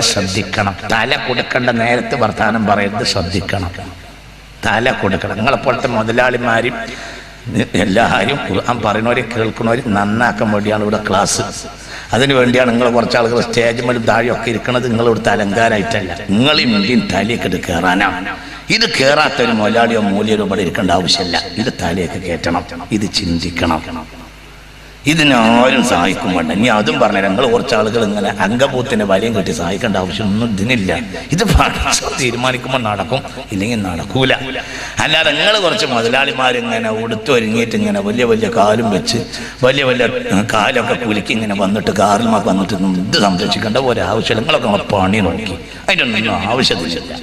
ശ്രദ്ധിക്കണം. തല കൊടുക്കേണ്ട നേരത്തെ വർത്താനം പറയുന്നത് ശ്രദ്ധിക്കണം. തല കൊടുക്കണം. നിങ്ങളെപ്പോലത്തെ മുതലാളിമാരും എല്ലാവരും ഖുർആൻ പറയുന്നവരെ കേൾക്കുന്നവരും നന്നാക്കാൻ വേണ്ടിയാണ് ഇവിടെ ക്ലാസ്. അതിനു വേണ്ടിയാണ് നിങ്ങൾ കുറച്ച് ആളുകൾ സ്റ്റേജ് മേലും താഴെയൊക്കെ ഇരിക്കുന്നത്. നിങ്ങൾ ഇവിടുത്തെ അലങ്കാരമായിട്ടല്ല. നിങ്ങൾ മുണ്ടിയും തലയൊക്കെ കയറാനാണ് ഇത് കയറാത്ത ഒരു മുതലാളിയോ മൂല്യരോ ഇവിടെ ഇരിക്കേണ്ട ആവശ്യമില്ല. ഇത് തലയൊക്കെ കയറ്റണം. ഇത് ചിന്തിക്കണം. ഇതിനാരും സഹായിക്കും വേണ്ട. ഇനി അതും പറഞ്ഞ ഞങ്ങൾ കുറച്ച് ആളുകൾ ഇങ്ങനെ അംഗഭൂത്തിന്റെ വലയും കെട്ടി സഹായിക്കേണ്ട ആവശ്യമൊന്നും ഇതിനില്ല. ഇത് തീരുമാനിക്കുമ്പോൾ നടക്കും. ഇല്ലെങ്കിൽ നടക്കൂല. അല്ലാതെ നിങ്ങൾ കുറച്ച് മുതലാളിമാരിങ്ങനെ ഉടുത്തൊരുങ്ങിയിട്ട് ഇങ്ങനെ വലിയ വലിയ കാലും വെച്ച് വലിയ വലിയ കാലൊക്കെ കുലുക്കി ഇങ്ങനെ വന്നിട്ട് കാറിൽ കാറിലുമൊക്കെ വന്നിട്ട് ഇത് സംരക്ഷിക്കേണ്ട ഒരാവശ്യമില്ല. നിങ്ങളൊക്കെ നമ്മൾ പണി നോക്കി. അതിന്റെ ഒന്നും ആവശ്യമില്ല.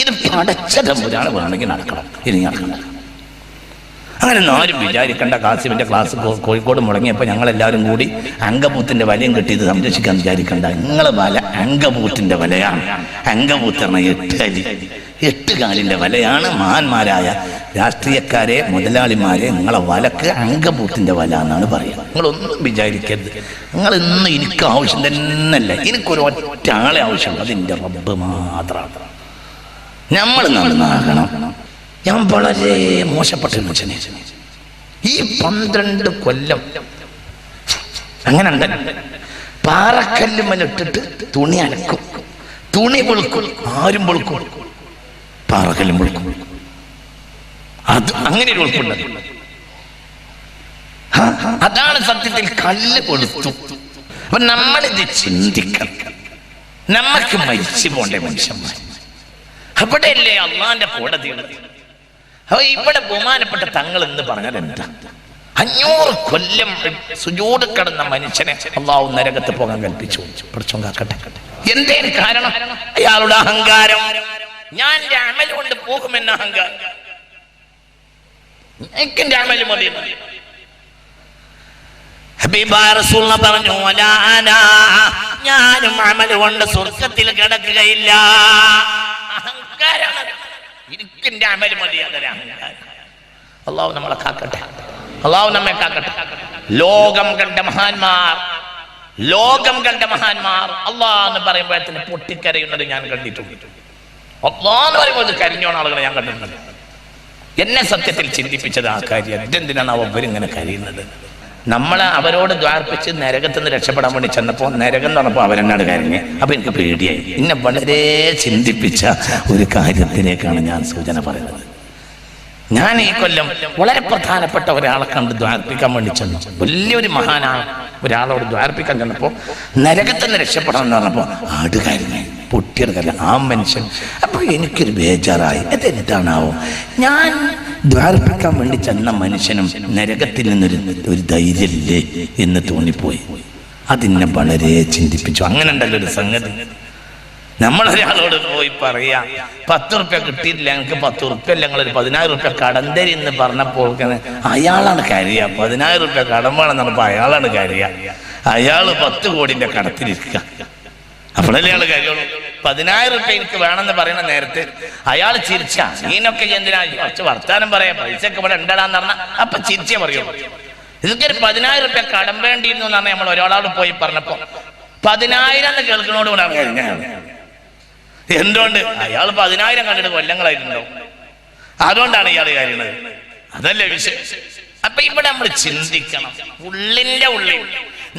ഇത് പടച്ച ഒരാൾ വേണമെങ്കിൽ നടക്കണം. ഇനി നടക്കണം അങ്ങനെ ആരും വിചാരിക്കേണ്ട. കാസിമിന്റെ ക്ലാസ് കോഴിക്കോട് മുടങ്ങിയപ്പോൾ ഞങ്ങളെല്ലാവരും കൂടി അങ്കബൂത്തിന്റെ വലയും കെട്ടി ഇത് സംരക്ഷിക്കാൻ വിചാരിക്കണ്ട. നിങ്ങളെ വല അങ്കബൂത്തിന്റെ വലയാണ്. അങ്കബൂത്ത് എന്ന എട്ട് അരി എട്ട് കാലിന്റെ വലയാണ് മഹാന്മാരായ രാഷ്ട്രീയക്കാരെ മുതലാളിമാരെ നിങ്ങളെ വലക്ക് അങ്കബൂത്തിന്റെ വല എന്നാണ് പറയുക. നിങ്ങളൊന്നും വിചാരിക്കരുത്. നിങ്ങൾ ഇന്ന് എനിക്ക് ആവശ്യം തന്നെയല്ല. എനിക്കൊരു ഒറ്റ ആളെ ആവശ്യമുള്ളൂ. എന്റെ റബ്ബ് മാത്രമാണ്. നമ്മൾ നന്നാകണം. ഞാൻ വളരെ മോശപ്പെട്ട മനുഷ്യനെ. ഈ പന്ത്രണ്ട് കൊല്ലം അങ്ങനെ ഉണ്ട് പാറക്കല്ലുമ്മലിട്ടിട്ട് തുണി അനക്കും. തുണി പൊളുക്കും ആരും പൊളുക്കും പാറക്കല്ലും പൊളുക്കും അത് അങ്ങനെ ഒരു അതാണ് സത്യത്തിൽ കല്ല് കൊളുത്തു. അപ്പൊ നമ്മളിത് ചിന്തിക്കണം. നമ്മക്ക് മരിച്ചു പോണ്ടേ മനുഷ്യന്മാർ അവിടെയല്ലേ അള്ളാന്റെ കോടതിയുള്ളത് ഇവിടെ ബഹുമാനപ്പെട്ട തങ്ങൾ എന്ന് പറഞ്ഞാൽ എന്താ? അഞ്ഞൂറ് കൊല്ലം സുജൂട് കടന്ന മനുഷ്യനെ അള്ളാഹു നരകത്ത് പോകാൻ കൽപ്പിച്ചു. പഠിച്ചോ എന്തേ കാരണം? അയാളുടെ അഹങ്കാരം. ഞാൻ അമൽ കൊണ്ട് പോകുമെന്ന അഹങ്കാരം. എനിക്ക് അമൽ മതി. പറഞ്ഞു "വലാ അനാ, ഞാനും അമൽ കൊണ്ട് സ്വർഗത്തിൽ കിടക്കുകയില്ല. അഹങ്കാരാണ്. ഇരിക്കിന്റെ അമൽ മതി അള്ളാഹു നമ്മളെ കാക്കട്ടെ. അള്ളാഹു നമ്മെ കാക്കട്ടെ. ലോകം കണ്ട മഹാന്മാർ ലോകം കണ്ട മഹാന്മാർ. അള്ളാഹ് എന്ന് പറയുമ്പോഴത്തിന് പൊട്ടിക്കരയുന്നത് ഞാൻ കണ്ടിട്ടുണ്ട്. അള്ളാഹ് എന്ന് പറയുമ്പോൾ കരിഞ്ഞോണ ആളുകളെ ഞാൻ കണ്ടിട്ടുണ്ട്. എന്നെ സത്യത്തിൽ ചിന്തിപ്പിച്ചത് ആ കാര്യം. എന്തിനാണ് അവരിങ്ങനെ കരയുന്നത്? നമ്മളെ അവരോട് ദ്വാർപ്പിച്ച് നരകത്ത് നിന്ന് രക്ഷപ്പെടാൻ വേണ്ടി ചെന്നപ്പോൾ നരകം എന്ന് പറഞ്ഞപ്പോൾ അവരെന്നാണ് കാര്യങ്ങൾ അപ്പൊ എനിക്ക് പേടിയായി. എന്നെ വളരെ ചിന്തിപ്പിച്ച ഒരു കാര്യത്തിലേക്കാണ് ഞാൻ സൂചന പറയുന്നത്. ഞാൻ ഈ കൊല്ലം വളരെ പ്രധാനപ്പെട്ട ഒരാളെ കണ്ട് ദ്വാർപ്പിക്കാൻ വേണ്ടി ചെന്നു. വലിയൊരു മഹാനാണ്. ഒരാളോട് ദ്വാർപ്പിക്കാൻ ചെന്നപ്പോൾ നരകത്തിൽ നിന്ന് രക്ഷപ്പെടാൻ എന്ന് പറഞ്ഞപ്പോൾ ആടുകാരനായി പൊട്ടിയെടുക്കല്ല ആ മനുഷ്യൻ. അപ്പോൾ എനിക്കൊരു ബേജാറായി. അതെന്താണാവോ ഞാൻ ദ്വാർപ്പിക്കാൻ വേണ്ടി ചെന്ന മനുഷ്യനും നരകത്തിൽ നിന്നൊരു ഒരു ധൈര്യമില്ലേ എന്ന് തോന്നിപ്പോയി. അതിനെ വളരെ ചിന്തിപ്പിച്ചു. അങ്ങനെ ഉണ്ടല്ലോ ഒരു സംഗതി. നമ്മളൊരാളോട് പോയി പറയാ പത്ത് റുപ്യ കിട്ടിയിട്ടില്ല എനിക്ക് പത്ത് റുപ്യ അല്ല ഞങ്ങളൊരു പതിനായിരം റുപ്യ കടം എന്ന് പറഞ്ഞപ്പോൾ അയാളാണ് കരിയ പതിനായിരം റുപ്യ കടം വേണമെന്ന് പറഞ്ഞപ്പോൾ അയാളാണ് കരിയ. അയാൾ പത്ത് കോടിന്റെ കടത്തിലിരിക്കുക അപ്പോഴല്ലേ അയാൾ കാര്യമുള്ളൂ പതിനായിരം റുപ്യ എനിക്ക് വേണമെന്ന് പറയുന്ന നേരത്തെ അയാൾ ചിരിച്ച നീനൊക്കെ എന്തിനാ? കുറച്ച് വർത്താനം പറയാ പൈസ ഒക്കെ ഇവിടെ ഉണ്ടടാന്ന് പറഞ്ഞാൽ അപ്പൊ ചിരിച്ചേ പറയുള്ളൂ ഇതൊക്കെ ഒരു പതിനായിരം റുപ്യ കടം വേണ്ടിയിരുന്നു എന്നാണ് നമ്മൾ ഒരാളോട് പോയി പറഞ്ഞപ്പോ പതിനായിരം എന്ന് കേൾക്കണോട് കൂടെ എന്തുകൊണ്ട്? അയാൾ പതിനായിരം കണ്ടിട്ട് കൊല്ലങ്ങളായിട്ടുണ്ടാവും അതുകൊണ്ടാണ് ഇയാൾ കാര്യങ്ങൾ അതല്ലേ വിഷയം? അപ്പൊ ഇവിടെ നമ്മൾ ചിന്തിക്കണം. ഉള്ളിന്റെ ഉള്ളിൽ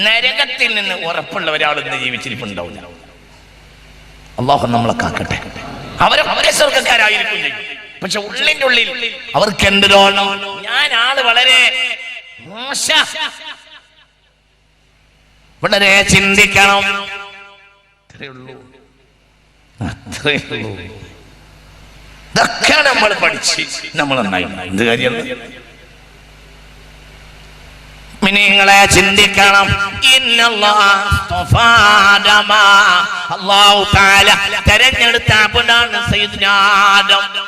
നരകത്തിൽ നിന്ന് ഉറപ്പുള്ള ഒരാൾ ഇന്ന് ജീവിച്ചിരിപ്പുണ്ടാവില്ല. അള്ളാഹു നമ്മളെ കാക്കട്ടെ. അവരൊക്കെ സ്വർഗക്കാരായിരിക്കും. പക്ഷെ ഉള്ളിന്റെ ഉള്ളിൽ അവർക്ക് എന്ത് ഞാൻ ആൾ വളരെ വളരെ ചിന്തിക്കണം. ഇതൊക്കെ നമ്മൾ പഠിച്ച് നമ്മൾ എന്ത് കാര്യം മിനിങ്ങളെ ചിന്തിക്കണം. അള്ളാഹു താല തെരഞ്ഞെടുത്ത അബുനാണ് സൈദ്നാദം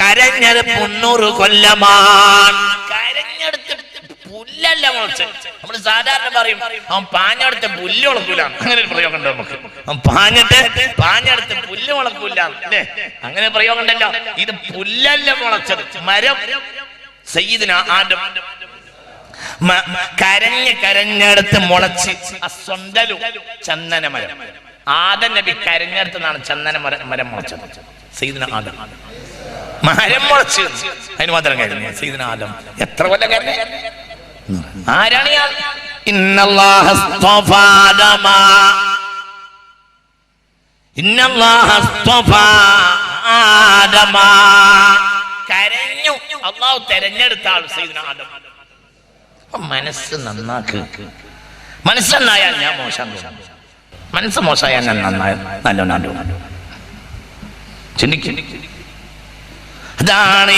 കരഞ്ഞത് മുന്നൂറ് കൊല്ലമാണ്. കരഞ്ഞെടുത്ത് പുല്ലല്ല മുളച്ച്. നമ്മൾ സാധാരണ പറയും അവൻ പാഞ്ഞെടുത്ത പുല്ല് മുളക്കൂല അങ്ങനെ ഒരു പ്രയോഗം ഉണ്ട് നമുക്ക്. അവൻ പാഞ്ഞിട്ട് പാഞ്ഞെടുത്ത് പുല്ല് മുളക്കൂല അല്ലേ? അങ്ങനെ പ്രയോഗം ഉണ്ടല്ലോ. ഇത് പുല്ലല്ല മുളച്ചത്. മരം. സയ്യിദിന ആദം. മ- കരഞ്ഞ് കരഞ്ഞെടുത്ത് മുളച്ച് അസ്വന്തലു ചന്ദന മരം ആദം നബി കരഞ്ഞെടുത്താണ് ചന്ദന മര മരം മുളച്ചത്. സീദന ആദം. മരം മുളച്ച്. അതിന് മാത്രം കരഞ്ഞു സീദന ആദം. എത്ര കൊല്ലം കരഞ്ഞ ആരാണ് ഇയാൾ? ഇന്നല്ലാഹ അസ്തഫാ ആദമ. കരഞ്ഞു. അള്ളാഹു തെരഞ്ഞെടുത്ത ആൾ സീദിന ആദം. മനസ്സ് നന്നാക്ക്. മനസ്സ് നന്നായാൽ ഞാൻ മോശം മനസ്സ് മോശമായാൽ ഞാൻ നന്നായ നല്ല ചിന്തിക്കും. അതാണ്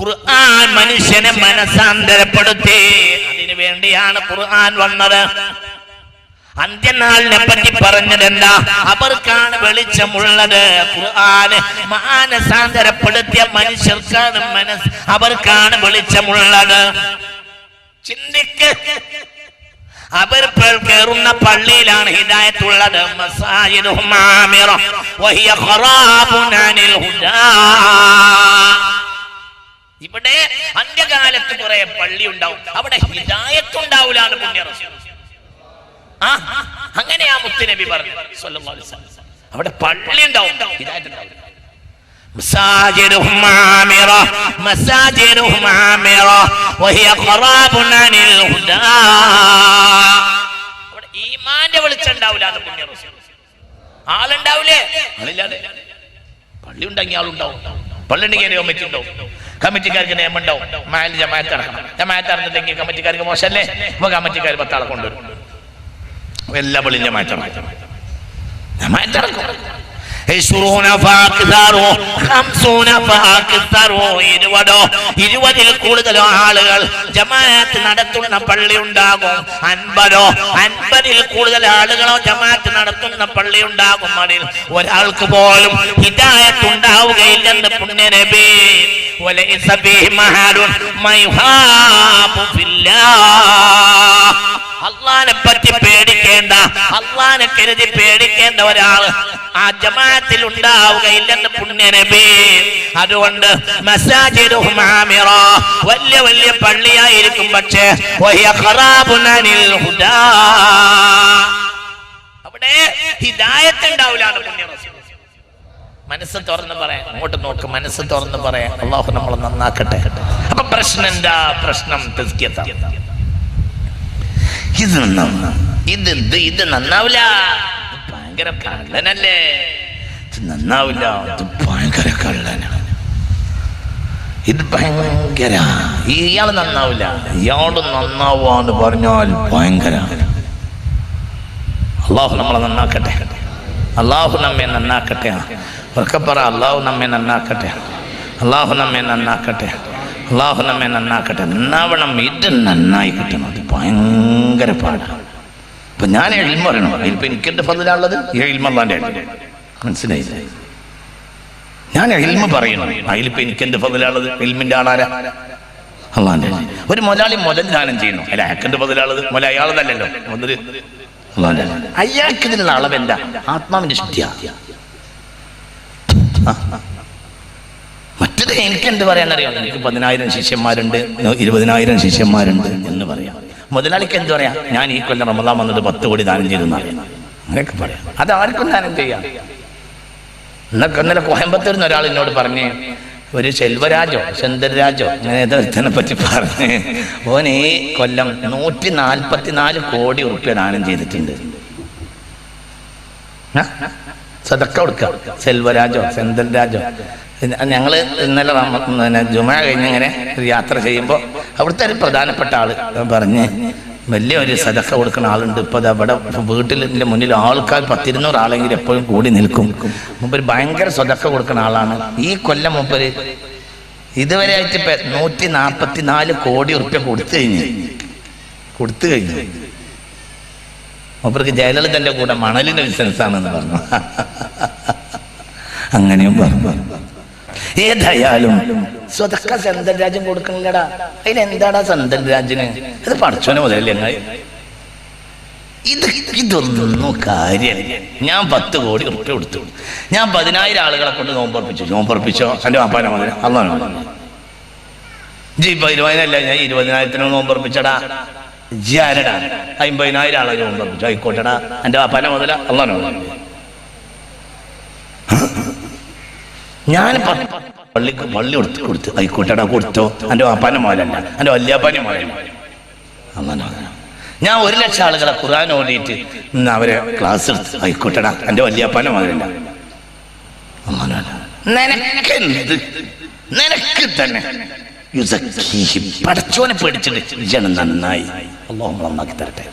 ഖുർആൻ മനുഷ്യനെ മനസ്സാന്തരപ്പെടുത്തി. അതിനു വേണ്ടിയാണ് ഖുർആൻ വന്നത്. അന്ത്യനാളിനെ പറ്റി പറഞ്ഞത് എന്താ അവർക്കാണ് വെളിച്ചമുള്ളത്. മാനസാന്തരപ്പെടുത്തിയ മനുഷ്യർക്കാണ് മനസ് അവർക്കാണ് വെളിച്ചമുള്ളത്. ചിന്തിക്ക്. അവർ കയറുന്ന പള്ളിയിലാണ് ഹിദായത്തുള്ളത്. ഇവിടെ അന്ത്യകാലത്ത് കുറെ പള്ളി ഉണ്ടാവും അവിടെ ഹിദായത്ത് ഉണ്ടാവൂലാണ് പുണ്യ. ആ അങ്ങനെയാ മുത്തുനബി പറഞ്ഞു സ്വല്ലല്ലാഹു അലൈഹി വസല്ലം. അവിടെ പള്ളി ഉണ്ടാവും ഹിദായത്ത് ഉണ്ടാവില്ല مساجدهم عامرة مساجدهم عامرة وهي خراب عن الهدى അവിടെ ഈമാന്റെ വെളിച്ചം ഉണ്ടാവില്ല എന്ന് പുണ്യ റസൂൽ. ആളുണ്ടാവില്ലേ ആളില്ലാതെ പള്ളി ഉണ്ടെങ്കിൽ ആളുണ്ടാവും പള്ളി ഉണ്ടെങ്കിൽ ഒരു കമ്മിറ്റി ഉണ്ടാവും കമ്മിറ്റിക്കാർക്ക് നിയമം ഉണ്ടാവും മാലിൽ ജമാഅത്ത് ഇറക്കണം ജമാഅത്ത് ഇറന്നില്ലെങ്കിൽ കമ്മിറ്റിക്കാർക്ക് മോശമല്ലേ അപ്പൊ കമ്മിറ്റിക്കാർ പത്താളെ കൊണ്ടുവരും എല്ലാ പള്ളിന്റെ മാറ്റം. മാറ്റം ജമാഅത്ത് ഇരുപതോ ഇരുപതിൽ കൂടുതലോ ആളുകൾ ജമാഅത്ത് നടത്തുന്ന പള്ളി ഉണ്ടാകും അൻപതോ അൻപതിൽ കൂടുതൽ ആളുകളോ ജമാഅത്ത് നടത്തുന്ന പള്ളി ഉണ്ടാകും അതിൽ ഒരാൾക്ക് പോലും ഹിദായത്ത് ഉണ്ടാവുകയില്ലെന്ന് പുണ്യനബി وليس فيه محل ما يهاب في الله അള്ളാനെ പറ്റി പേടിക്കേണ്ട അള്ളാനെ കരുതി പേടിക്കേണ്ട ഒരാള് ആ ജമാഅത്തിൽ ഉണ്ടാവുകയില്ലെന്ന് പുണ്യനബി. അതുകൊണ്ട് വലിയ വലിയ പള്ളിയായിരിക്കും പക്ഷേ അവിടെ ഹിദായത്ത് ഉണ്ടാവില്ലാണ് പുണ്യ മനസ്സ് തുറന്ന് പറയാം. അങ്ങോട്ട് നോക്ക് മനസ്സ് തുറന്ന് പറയാം. അള്ളാഹു നമ്മൾ നന്നാക്കട്ടെ. അപ്പൊ പ്രശ്നം എന്താ? പ്രശ്നം ഇത് ഇത് നന്നാവില്ല. ഭയങ്കര കള്ളനല്ലേ നന്നാവില്ല ഇത് ഭയങ്കര കള്ളനാണ്. ഇത് ഭയങ്കര ഇയാൾ നന്നാവില്ല ഇയാൾ നന്നാവാന്ന് പറഞ്ഞാൽ ഭയങ്കര. അള്ളാഹു നമ്മളെ നന്നാക്കട്ടെ. അള്ളാഹു നമ്മെ നന്നാക്കട്ടെ. ഒക്കെ പറ അള്ളാഹു നമ്മെ നന്നാക്കട്ടെ. അള്ളാഹു നമ്മെ നന്നാക്കട്ടെ. അള്ളാഹു നമ്മെ നന്നാക്കട്ടെ. നന്നാവണം ഇത് നന്നായി കിട്ടണം. അത് ഭയങ്കര പാടാണ്. ഇപ്പൊ ഞാൻ എഴുമ പറയണം അതിലിപ്പോ എനിക്കെന്റെ ഫതിലുള്ളത് എഴുമല്ലാന്റെ മനസ്സിലായില്ലേ? ഞാൻ എൽമ പറയണം. അതിലിപ്പോ എനിക്ക് എന്റെ ഫതിലാണുള്ളത്. എൽമിന്റെ ആളാരാ? അള്ളാന്റെ. ഒരു മുതലാളി മുതൽ ദാനം ചെയ്യുന്നു. അല്ല അയാൾക്കെന്റെ മുതലാളത് മുല അയാളതല്ലോ അയാൾക്ക് ഇതിനുള്ള എന്താ ആത്മാവിന്റെ ശുദ്ധിയാ. മറ്റത് എനിക്ക് എന്ത് പറയാൻ അറിയാം എനിക്ക് പതിനായിരം ശിഷ്യന്മാരുണ്ട്. ഇരുപതിനായിരം ശിഷ്യന്മാരുണ്ട് എന്ന് പറയാം. മുതലാളിക്ക് എന്ത് പറയാം? ഞാൻ ഈ കൊല്ലം റമദാൻ വന്നത് പത്ത് കോടി ദാനം ചെയ്തു അങ്ങനെയൊക്കെ പറയാം. അത് ആർക്കും ദാനം ചെയ്യാം. എന്നൊക്കെ ഇന്നലെ കോയമ്പത്തൂരിൽ ഒരാൾ എന്നോട് പറഞ്ഞ് ഒരു ശെൽവരാജോ ചന്ദ്രരാജോ അങ്ങനെ ഒരുത്തനെ പറ്റി പറഞ്ഞ് ഓൻ ഈ കൊല്ലം നൂറ്റി നാൽപ്പത്തി നാല് കോടി ഉറുപ്പ്യ ദാനം ചെയ്തിട്ടുണ്ട്. സതക്ക കൊടുക്കുക സെൽവരാജോ സെന്തൽരാജോ ഞങ്ങൾ ഇന്നലെ ജുമ കഴിഞ്ഞ് ഇങ്ങനെ യാത്ര ചെയ്യുമ്പോൾ അവിടുത്തെ ഒരു പ്രധാനപ്പെട്ട ആൾ. പറഞ്ഞ് വലിയ ഒരു സദക്ക കൊടുക്കുന്ന ആളുണ്ട്. ഇപ്പൊ അവിടെ വീട്ടിലിന്റെ മുന്നിൽ ആൾക്കാർ പത്തിരുന്നൂറ് ആളെങ്കിലും എപ്പോഴും കൂടി നിൽക്കും. മുമ്പ് ഭയങ്കര സദക്ക കൊടുക്കുന്ന ആളാണ്. ഈ കൊല്ലം മുമ്പര് ഇതുവരെ ആയിട്ട് ഇപ്പൊ നൂറ്റി നാൽപ്പത്തി നാല് കോടി ഉറുപ്പ്യ കൊടുത്തു കഴിഞ്ഞു. കൊടുത്തു കഴിഞ്ഞു. മൂപ്പർക്ക് ജയലളിതന്റെ കൂടെ മണലിന്റെ ബിസിനസ് ആണെന്ന് പറഞ്ഞു. അങ്ങനെയും പറഞ്ഞു. ഏതായാലും സ്വതക്ക സന്തൻ രാജ്യം കൊടുക്കണില്ലടാ. അതിനെന്താടാ സന്തൻ രാജ്യന്? ഇത് പഠിച്ചോനെ മുതലല്ലേ ഇത് ഇതൊന്നും കാര്യമില്ല ഞാൻ പത്ത് കോടി ഉറുപ്പ്യ കൊടുത്തു. ഞാൻ പതിനായിരം ആളുകളെ കൊണ്ട് നോമ്പർപ്പിച്ചു നോമ്പർപ്പിച്ചോ എന്റെ വാപ്പാനെ മകനെ. അന്നാണ് ജി ഇരുപതിനല്ല ഞാൻ ഇരുപതിനായിരത്തിന് നോമ്പർപ്പിച്ചടാ ആരടാ? അമ്പതിനായിരം ആളെ നോമ്പർപ്പിച്ചു ആയിക്കോട്ടെടാ. എന്റെ പല മുതല അള്ളാനോ ഞാൻ പള്ളിക്ക് പള്ളി കൊടുത്ത് കൊടുത്തു. ആയിക്കോട്ടെടാ കൊടുത്തോ. എന്റെ വാപ്പാന്റെ മോലല്ല എന്റെ വല്യാപ്പാന്റെ മോലല്ല അങ്ങനെ ഞാൻ ഒരു ലക്ഷം ആളുകളെ ഖുർആൻ ഓടിയിട്ട് ഇന്ന് അവരെ ക്ലാസ് എടുത്ത് ആയിക്കോട്ടെടാ എന്റെ വല്യാപ്പാന്റെ മോലല്ല അങ്ങനെ നിനക്കെന്ത്? നിനക്ക് തന്നെ. പടച്ചോനെ പേടിച്ചിട്ട് ഇജാണ് നന്നായി. അള്ളാഹു നന്നാക്കി തരട്ടെ.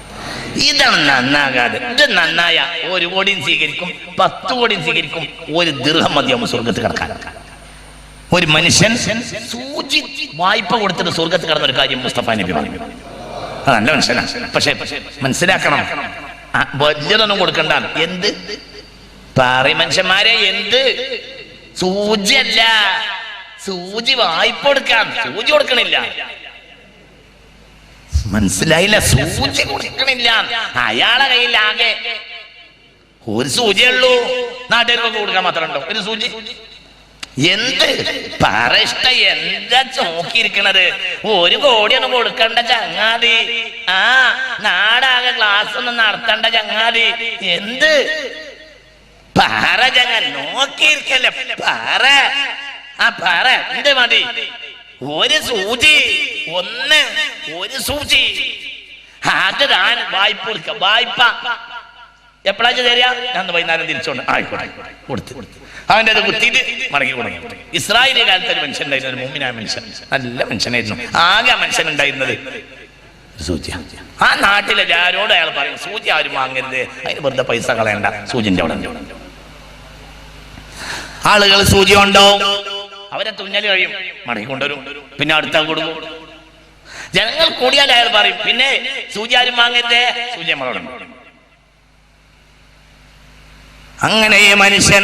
ഇതാണ് നന്നാകാതെ. ഇത് നന്നായ ഒരു കോടിയും സ്വീകരിക്കും പത്ത് കോടിയും സ്വീകരിക്കും ഒരു ദീർഘം മതിയാവും സ്വർഗത്ത് കിടക്കാൻ. ഒരു മനുഷ്യൻ സൂചി വായ്പ കൊടുത്തിട്ട് സ്വർഗത്ത് കിടന്ന ഒരു കാര്യം മുസ്തഫ നബി പറഞ്ഞു. നല്ല മനുഷ്യനാണ് പക്ഷേ മനസ്സിലാക്കണം. വലിയതൊന്നും കൊടുക്കണ്ട. എന്ത്? പാറി മനുഷ്യന്മാരെ എന്ത്? സൂചിയല്ല. സൂചി വായ്പ കൊടുക്കാൻ. സൂചി കൊടുക്കണില്ല. മനസ്സിലായില്ല? സൂചി കൊടുക്കണില്ല. അയാളെ കയ്യിൽ ആകെ ഒരു സൂചിയുള്ളൂ നാട്ടുകാർക്ക് കൊടുക്കാൻ മാത്രം ഉണ്ടോ ഒരു സൂചി. എന്ത്? പറഷ്ട എന്താ നോക്കിയിരിക്കണത്? ഒരു കോടിയൊന്നും കൊടുക്കണ്ട ചങ്ങാതി. ആ നാടാകെ ക്ലാസ് ഒന്നും നടത്തണ്ട ചങ്ങാതി. എന്ത്? പാറ ചങ്ങ നോക്കിയിരിക്കല്ലേ. പറ. ആ പറ എന്ത് മതി? ഒരു സൂചി ഒന്ന് ഒരു സൂചി. അത് വായ്പ വായ്പ. എപ്പോഴാ ഞാൻ ഇസ്രായേലി കാലത്ത് ഒരു മനുഷ്യൻ ഉണ്ടായിരുന്നു. ഒരു മനുഷ്യൻ. നല്ല മനുഷ്യനായിരുന്നു. ആകെ മനുഷ്യൻ ഉണ്ടായിരുന്നത് സൂചി. ആ നാട്ടിലെ ആരോട് അയാൾ പറയും സൂചി ആരും വാങ്ങരുത്. അതിന് വെറുതെ പൈസ കളയണ്ട. സൂചിന്റെ ആളുകൾ സൂചി ഉണ്ടോ അവരെ തുന്നൽ കഴിയും മടങ്ങി കൊണ്ടുവരും. പിന്നെ അടുത്ത കൊടുക്കും. ജനങ്ങൾ കൂടിയാൽ അയാൾ പറയും പിന്നെ സൂചി ആരും വാങ്ങരുതേ സൂചി അങ്ങനെ ഈ മനുഷ്യൻ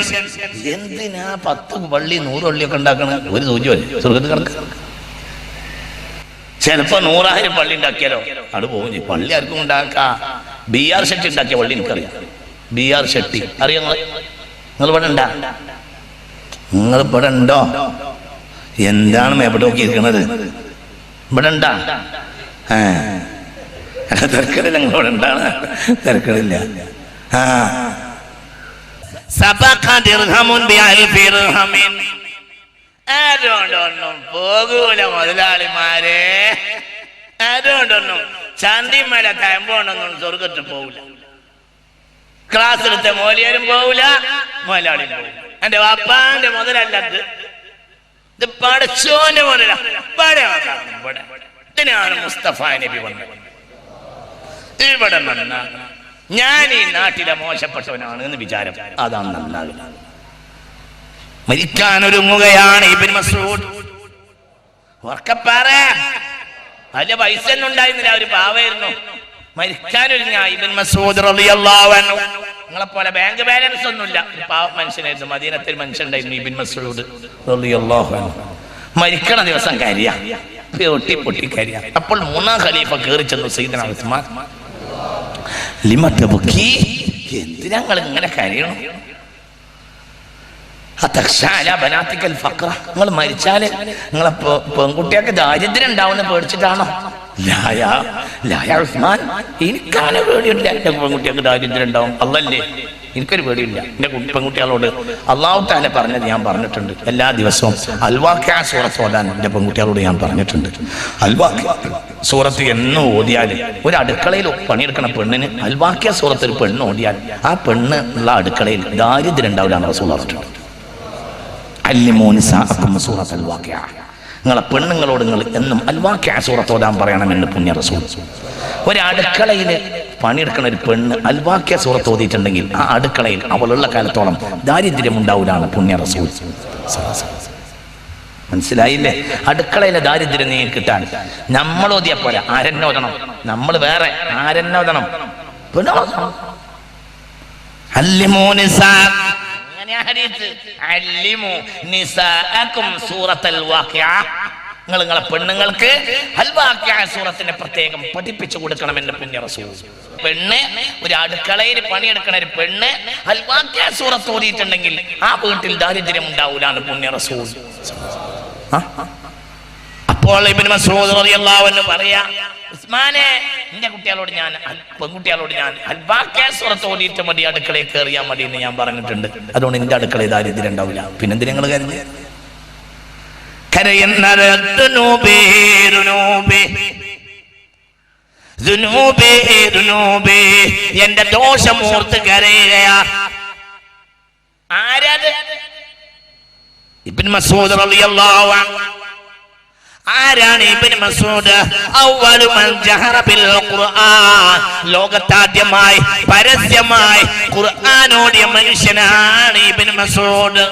എന്തിനാ പത്ത് വള്ളി നൂറ് വള്ളിയൊക്കെ ഉണ്ടാക്കണ? ഒരു സൂചി വരെ സ്വർഗത്ത് കിടക്ക. ചിലപ്പോ നൂറായിരം പള്ളി ഉണ്ടാക്കിയാലോ? അത് പോകും പള്ളി ആർക്കും ഉണ്ടാക്കാം. ബി ആർ ഷെട്ടി ഉണ്ടാക്കിയ പള്ളി എനിക്കറിയാം. B R Shetty. അറിയാം നിങ്ങൾ ഇവിടെ ഉണ്ടാ? നിങ്ങൾ ഇവിടെ ഉണ്ടോ എന്താണ് എവിടെ നോക്കിയിരിക്കുന്നത് ഇവിടെ ഉണ്ടാ തിരക്കടില്ല. നിങ്ങൾ ഇവിടെ ഉണ്ടാണ് തിരക്കടില്ല പോകൂല മുതലാളിമാരെ. അതുകൊണ്ടൊന്നും ചന്തിമല തയമ്പോണ്ടൊന്നും സ്വർഗത്ത് പോകില്ല ക്ലാസ് എടുത്ത മോലിയാരും പോവില്ല പോവില്ല എന്റെ വാപ്പാന്റെ മുതലല്ലത്. ഇത് പടച്ചോന്റെ മുതല. ഇവിടെ ഇതിനാണ് മുസ്തഫ നബി വന്നത്. ഇവിടെ വന്ന ഞാൻ ഈ നാട്ടിലെ മോശപ്പെട്ടവനാണ് എന്ന് വിചാരം. അതാണ് നന്നാവില്ല മരിക്കാൻ ഒരുങ്ങുകയാണ് ഇബിൻ മസൂദ്. ഉറക്കപ്പാറ വലിയ പൈസ ഒന്നും ഉണ്ടായിരുന്നില്ല ഒരു പാവായിരുന്നു മരിക്കാൻ ഒരുങ്ങ ഇബിൻ മസൂദ് റളിയല്ലാഹു അൻഹു. നിങ്ങളെ പോലെ ബാങ്ക് ബാലൻസ് ഒന്നുമില്ല പാവ മനുഷ്യനായിരുന്നു. മദീനത്തിൽ മനുഷ്യൻ ഉണ്ടായിരുന്നു ഇബിൻ മസൂദ് മരിക്കണ ദിവസം കരിയ. പൊട്ടി പൊട്ടി കരിയ. അപ്പോൾ മൂന്നാം ഖലീഫ കയറി ചെന്നു ഉസ്മാൻ. എന്തിനാ നിങ്ങൾ ഇങ്ങനെ കരയണം? നിങ്ങൾ മരിച്ചാൽ നിങ്ങളെ പെൺകുട്ടിയൊക്കെ ദാരിദ്ര്യം ഉണ്ടാവുന്ന പേടിച്ചിട്ടാണോ? ഉസ്മാൻ എനിക്കങ്ങനെ പേടിയില്ല എന്റെ പെൺകുട്ടിയൊക്കെ ദാരിദ്ര്യം ഉണ്ടാവും അല്ലല്ലേ എനിക്കൊരു പേടിയില്ല കുട്ടി പെൺകുട്ടികളോട് അള്ളാഹു താല പറഞ്ഞത് ഞാൻ പറഞ്ഞിട്ടുണ്ട്. എല്ലാ ദിവസവും അൽവാക്ക സൂറത്ത് ഓടാൻ എന്റെ പെൺകുട്ടികളോട് ഞാൻ പറഞ്ഞിട്ടുണ്ട്. അൽവാക്ക സൂറത്ത് എന്ന് ഓടിയാൽ ഒരു അടുക്കളയിൽ പണിയെടുക്കണ പെണ്ണിന് അൽവാഖ്യ സൂറത്ത് ഒരു പെണ്ണ് ഓടിയാൽ ആ പെണ്ണ് ഉള്ള അടുക്കളയിൽ ദാരിദ്ര്യം ഉണ്ടാവില്ല എന്ന് റസൂൽ പറഞ്ഞിട്ടുണ്ട്. അല്ലിമോനി സാഅക്കും സൂറത്തുൽ വാഖിഅ. നിങ്ങളെ പെണ്ണുങ്ങളോട് നിങ്ങൾ എന്നും അൽവാക്യ ഓതാൻ പറയണമെന്ന് പുണ്യ റസൂൽ. ഒരു അടുക്കളയിൽ പണിയെടുക്കുന്ന ഒരു പെണ്ണ് അൽവാക്യ സൂറത്ത് ഓതിയിട്ടുണ്ടെങ്കിൽ ആ അടുക്കളയിൽ അവളുള്ള കാലത്തോളം ദാരിദ്ര്യം ഉണ്ടാവില്ലാണ് പുണ്യ റസൂൽ. മനസ്സിലായില്ലേ? അടുക്കളയിലെ ദാരിദ്ര്യം നീ കിട്ടാൻ. നമ്മൾ ഓതിയ പോലെ ഓതണം. നമ്മൾ വേറെ. പെണ്ണോദണം അല്ലിമോ നിസാ അങ്ങനെയാ ഹദീസ്. അല്ലിമു നിസാഅക്കും സൂറത്തൽ വാഖിഅ. നിങ്ങൾ നിങ്ങളെ പെണ്ണുങ്ങൾക്ക് സൂറത്തിനെ പ്രത്യേകം പഠിപ്പിച്ചു കൊടുക്കണമെന്ന് പുണ്യ റസൂൽ പെണ്ണ് ഒരു അടുക്കളയിൽ പണിയെടുക്കണ ഒരു പെണ്ണ് ഹൽവാക്യ സൂറത്ത് ഓതിയിട്ടുണ്ടെങ്കിൽ ആ വീട്ടിൽ ദാരിദ്ര്യം ഉണ്ടാവൂലാണ് പുണ്യ റസൂൽ? അപ്പോൾ റളിയല്ലാഹു അൻഹു പറയാ ഉസ്മാനെ എന്റെ കുട്ടികളോട് ഞാൻ പെൺകുട്ടികളോട് ഞാൻ അൽബാക്കേശ്വരത്ത് ഓടിയിട്ട് മതി അടുക്കളയിൽ കയറിയാൽ മതി എന്ന് ഞാൻ പറഞ്ഞിട്ടുണ്ട്. അതുകൊണ്ട് എന്റെ അടുക്കളയിൽ ദാരിദ്ര്യം ഉണ്ടാവില്ല. പിന്നെന്തിനാ നിങ്ങൾ കരുതി ദുനൂബേ. എന്റെ ദോഷമൂർത്ത് കരയുകയാ. ആരത്? ഇബ്ൻ മസൂദ് റളിയല്ലാഹു അൻഹു. ആരാണ് ഇബ്നു മസൂദ്? അവ്വലു മൻ ജഹറ ബിൽ ഖുർആൻ. ലോകത്താദ്യമായി പരസ്യമായി ഖുർആൻ ഓടിയ മനുഷ്യനാണ് ഇബ്നു മസൂദ്.